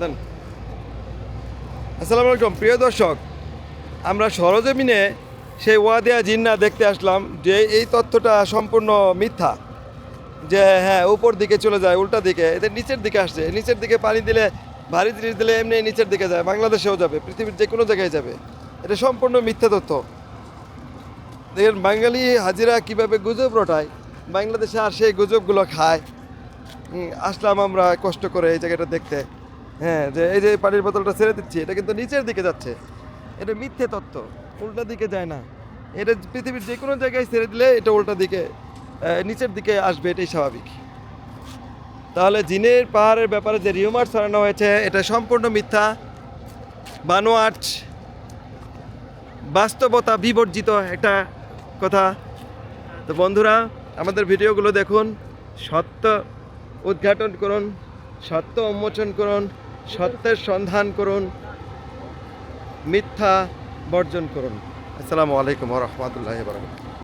দেন। আসসালামু আলাইকুম, প্রিয় দর্শক, আমরা সরজমিনে সেই ওয়াদিয়া জিন্না দেখতে আসলাম যে এই তথ্যটা সম্পূর্ণ মিথ্যা, যে হ্যাঁ উপর দিকে চলে যায়, উল্টা দিকে, এদের নিচের দিকে আসছে, নিচের দিকে পানি দিলে, ভারী জিনিস দিলে এমনি নিচের দিকে যায়, বাংলাদেশেও যাবে, পৃথিবীর যে কোনো জায়গায় যাবে। এটা সম্পূর্ণ মিথ্যা তথ্য। দেখেন, বাঙালি হাজিরা কীভাবে গুজব রটায়, বাংলাদেশে আর সেই গুজবগুলো খায়। আসলাম আমরা কষ্ট করে এই জায়গাটা দেখতে। হ্যাঁ যে এই যে পানির বোতলটা ছেড়ে দিচ্ছি, এটা কিন্তু নিচের দিকে যাচ্ছে। এটা মিথ্যে তত্ত্ব উল্টা দিকে যায় না। এটা পৃথিবীর যে কোনো জায়গায় ছেড়ে দিলে এটা উল্টা দিকে নিচের দিকে আসবে, এটাই স্বাভাবিক। তাহলে জিনের পাহাড়ের ব্যাপারে যে রিউমার ছড়ানো হয়েছে, এটা সম্পূর্ণ মিথ্যা। বানোয়াট বাস্তবতা বিবর্জিত একটা কথা। তো বন্ধুরা, আমাদের ভিডিওগুলো দেখুন, সত্য উদ্ঘাটন করুন, সত্য উন্মোচন করুন। সত্যের সন্ধান করুন মিথ্যা বর্জন করুন। আসসালামু আলাইকুম রহমতুল্লাহ বারকাত